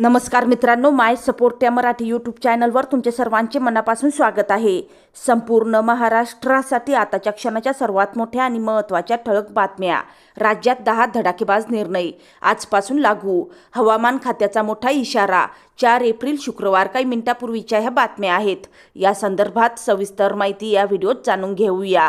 नमस्कार मित्रांनो माय सपोर्ट या मराठी यूट्यूब चॅनलवर तुमचे सर्वांचे मनापासून स्वागत आहे. संपूर्ण महाराष्ट्रासाठी आताच्या क्षणाच्या सर्वात मोठ्या आणि महत्त्वाच्या ठळक बातम्या. राज्यात दहा धडाकेबाज निर्णय आजपासून लागू. हवामान खात्याचा मोठा इशारा चार एप्रिल शुक्रवार काही मिनिटापूर्वीच्या ह्या बातम्या आहेत. या संदर्भात सविस्तर माहिती या व्हिडिओत जाणून घेऊया.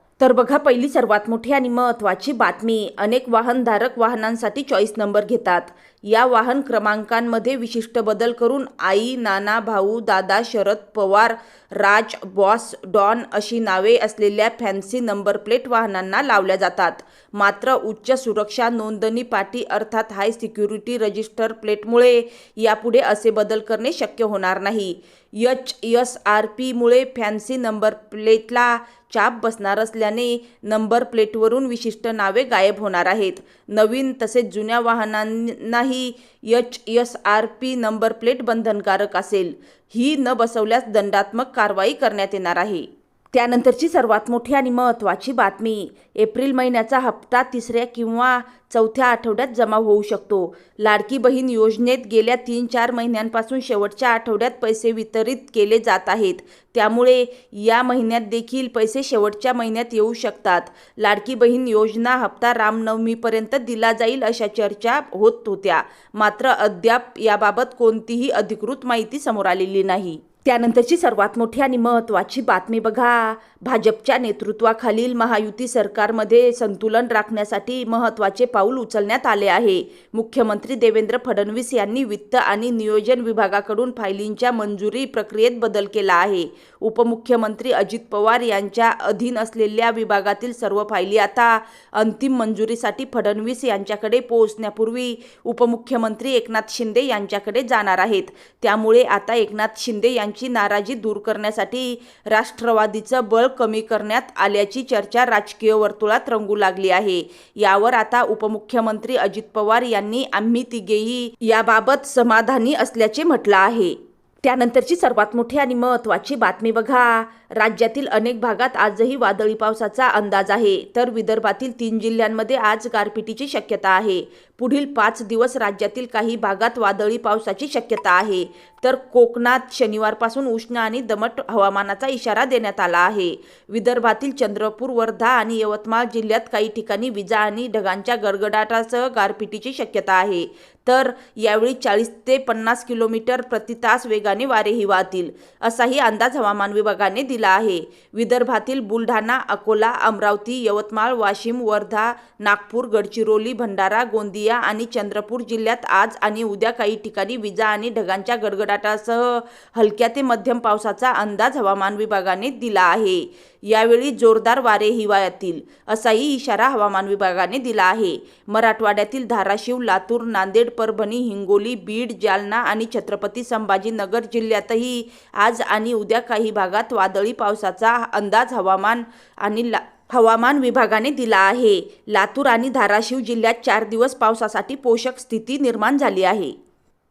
तर बघा पहिली सर्वात मोठी आणि महत्त्वाची बातमी अनेक वाहनधारक वाहनांसाठी चॉईस नंबर घेतात. या वाहन क्रमांकांमध्ये विशिष्ट बदल करून आई नाना भाऊ दादा शरद पवार राज बॉस डॉन अशी नावे असलेल्या फॅन्सी नंबर प्लेट वाहनांना लावल्या जातात. मात्र उच्च सुरक्षा नोंदणी पाटी अर्थात हाय सिक्युरिटी रजिस्टर प्लेटमुळे यापुढे असे बदल करणे शक्य होणार नाही. एच एस आर पीमुळे फॅन्सी नंबर प्लेटला चाप बसणार असल्याने नंबर प्लेटवरून विशिष्ट नावे गायब होणार आहेत. नवीन तसेच जुन्या वाहनांनाही H S R P number plate बंधनकारक असेल. ही न बसवल्यास दंडात्मक कारवाई करण्यात येणार आहे. त्यानंतरची सर्वात मोठी आणि महत्त्वाची बातमी एप्रिल महिन्याचा हप्ता तिसऱ्या किंवा चौथ्या आठवड्यात जमा होऊ शकतो. लाडकी बहीण योजनेत गेल्या तीन चार महिन्यांपासून शेवटच्या आठवड्यात पैसे वितरित केले जात आहेत. त्यामुळे या महिन्यात देखील पैसे शेवटच्या महिन्यात येऊ शकतात. लाडकी बहीण योजना हप्ता रामनवमीपर्यंत दिला जाईल अशा चर्चा होत होत्या. मात्र अद्याप याबाबत कोणतीही अधिकृत माहिती समोर आलेली नाही. त्यानंतरची सर्वात मोठी आणि महत्त्वाची बातमी बघा. भाजपच्या नेतृत्वाखालील महायुती सरकारमध्ये संतुलन राखण्यासाठी महत्त्वाचे पाऊल उचलण्यात आले आहे. मुख्यमंत्री देवेंद्र फडणवीस यांनी वित्त आणि नियोजन विभागाकडून फायलींच्या मंजुरी प्रक्रियेत बदल केला आहे. उपमुख्यमंत्री अजित पवार यांच्या अधीन असलेल्या विभागातील सर्व फायली आता अंतिम मंजुरीसाठी फडणवीस यांच्याकडे पोहोचण्यापूर्वी उपमुख्यमंत्री एकनाथ शिंदे यांच्याकडे जाणार आहेत. त्यामुळे आता एकनाथ शिंदे यांची नाराजी दूर करण्यासाठी राष्ट्रवादीचं बळ कमी करण्यात आल्याची चर्चा राजकीय वर्तुळात रंगू लागली आहे. यावर आता उपमुख्यमंत्री अजित पवार यांनी आम्ही तिघेही याबाबत समाधानी असल्याचे म्हटलं आहे. त्यानंतरची सर्वात मोठी आणि महत्त्वाची बातमी बघा. राज्यातील अनेक भागात आजही वादळी पावसाचा अंदाज आहे. तर विदर्भातील तीन जिल्ह्यांमध्ये आज गारपिटीची शक्यता आहे. पुढील पाच दिवस राज्यातील काही भागात वादळी पावसाची शक्यता आहे. तर कोकणात शनिवारपासून उष्ण आणि दमट हवामानाचा इशारा देण्यात आला आहे. विदर्भातील चंद्रपूर वर्धा आणि यवतमाळ जिल्ह्यात काही ठिकाणी विजा आणि ढगांच्या गडगडाटासह गारपिटीची शक्यता आहे. तर यावेळी चाळीस ते पन्नास किलोमीटर प्रति तास वेगाने वारेही वाहतील असाही अंदाज हवामान विभागाने दिला आहे. विदर्भातील बुलढाणा अकोला अमरावती यवतमाळ वाशिम वर्धा नागपूर गडचिरोली भंडारा गोंदिया आणि चंद्रपूर जिल्ह्यात आज आणि उद्या काही ठिकाणी विजा आणि ढगांच्या गडगडाटासह हलक्या ते मध्यम पावसाचा अंदाज हवामान विभागाने दिला आहे. यावेळी जोरदार वारे हिवाळ्यातील असाही इशारा हवामान विभागाने दिला आहे. मराठवाड्यातील धाराशिव लातूर नांदेड परभणी हिंगोली बीड जालना आणि छत्रपती संभाजीनगर जिल्ह्यातही आज आणि उद्या काही भागात वादळी पावसाचा अंदाज हवामान आणि ला हवामान विभागाने दिला आहे. लातूर आणि धाराशिव जिल्ह्यात चार दिवस पावसासाठी पोषक स्थिती निर्माण झाली आहे.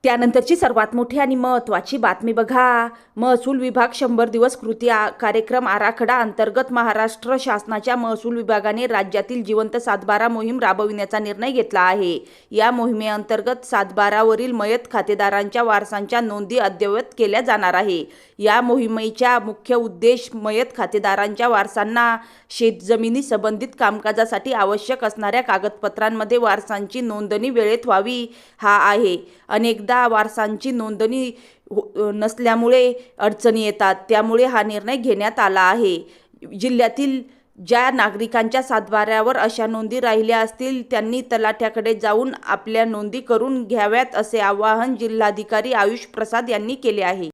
त्यानंतरची सर्वात मोठी आणि महत्त्वाची बातमी बघा. महसूल विभाग शंभर दिवस कृती आ कार्यक्रम आराखडा अंतर्गत महाराष्ट्र शासनाच्या महसूल विभागाने राज्यातील जिवंत सातबारा मोहीम राबविण्याचा निर्णय घेतला आहे. या मोहिमेअंतर्गत सातबारावरील मयत खातेदारांच्या वारसांच्या नोंदी अद्ययावत केल्या जाणार आहे. या मोहिमेचा मुख्य उद्देश मयत खातेदारांच्या वारसांना शेतजमिनी संबंधित कामकाजासाठी आवश्यक असणाऱ्या कागदपत्रांमध्ये वारसांची नोंदणी वेळेत व्हावी हा आहे. अनेक अनेकदा वारसांची नोंदणी हो- नसल्यामुळे अडचणी येतात. त्यामुळे हा निर्णय घेण्यात आला आहे. जिल्ह्यातील ज्या नागरिकांच्या सातबाऱ्यावर अशा नोंदी राहिल्या असतील त्यांनी तलाठ्याकडे जाऊन आपल्या नोंदी करून घ्याव्यात असे आवाहन जिल्हाधिकारी आयुष प्रसाद यांनी केले आहे.